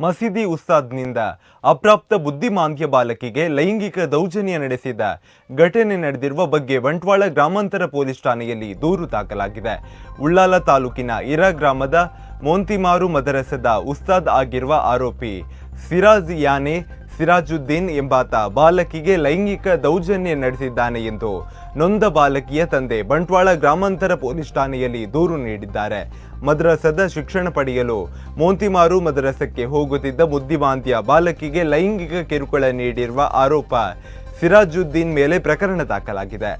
ಮಸೀದಿ ಉಸ್ತಾದ್ನಿಂದ ಅಪ್ರಾಪ್ತ ಬುದ್ಧಿಮಾಂದ್ಯ ಬಾಲಕಿಗೆ ಲೈಂಗಿಕ ದೌರ್ಜನ್ಯ ನಡೆಸಿದ ಘಟನೆ ನಡೆದಿರುವ ಬಗ್ಗೆ ಬಂಟ್ವಾಳ ಗ್ರಾಮಾಂತರ ಪೊಲೀಸ್ ಠಾಣೆಯಲ್ಲಿ ದೂರು ದಾಖಲಾಗಿದೆ. ಉಳ್ಳಾಲ ತಾಲೂಕಿನ ಇರಾ ಗ್ರಾಮದ ಮೋಂತಿಮಾರು ಮದರಸದ ಉಸ್ತಾದ್ ಆಗಿರುವ ಆರೋಪಿ ಸಿರಾಜ್ ಯಾನೆ ಸಿರಾಜುದ್ದೀನ್ ಎಂಬಾತ ಬಾಲಕಿಗೆ ಲೈಂಗಿಕ ದೌರ್ಜನ್ಯ ನಡೆಸಿದ್ದಾನೆ ಎಂದು ನೊಂದ ಬಾಲಕಿಯ ತಂದೆ ಬಂಟ್ವಾಳ ಗ್ರಾಮಾಂತರ ಪೊಲೀಸ್ ಠಾಣೆಯಲ್ಲಿ ದೂರು ನೀಡಿದ್ದಾರೆ. ಮದ್ರಸದ ಶಿಕ್ಷಣ ಪಡೆಯಲು ಮೋಂತಿಮಾರು ಮದ್ರಸಕ್ಕೆ ಹೋಗುತ್ತಿದ್ದ ಬುದ್ಧಿವಾಂತಿಯ ಬಾಲಕಿಗೆ ಲೈಂಗಿಕ ಕಿರುಕುಳ ನೀಡಿರುವ ಆರೋಪ ಸಿರಾಜುದ್ದೀನ್ ಮೇಲೆ ಪ್ರಕರಣ ದಾಖಲಾಗಿದೆ.